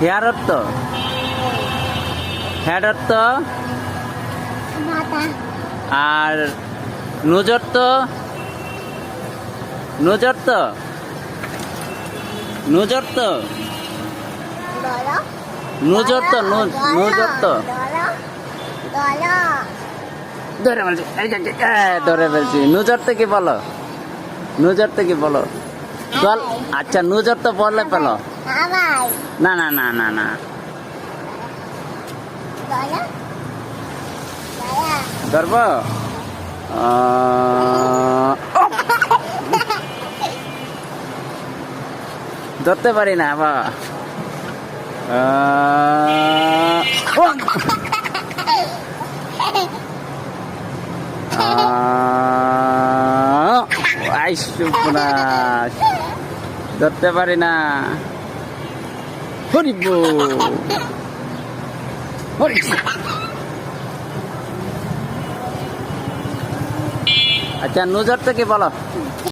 Hair অর্থ head অর্থ আর নজর তো নজর তো নজর তো দলা। নজর তো নজ- নজর তো দলা। দলা। ধরে ফেলছি। ধরে ফেলছি। নজর তো কি বলো? নজর তো কি বলো? দল আচ্ছা নজর তো বললে পেল না না না না না। ধরব? ধরতে পারি না বা ধরতে পারি না। হরিব হরি আচ্ছা নজর থেকে বলো।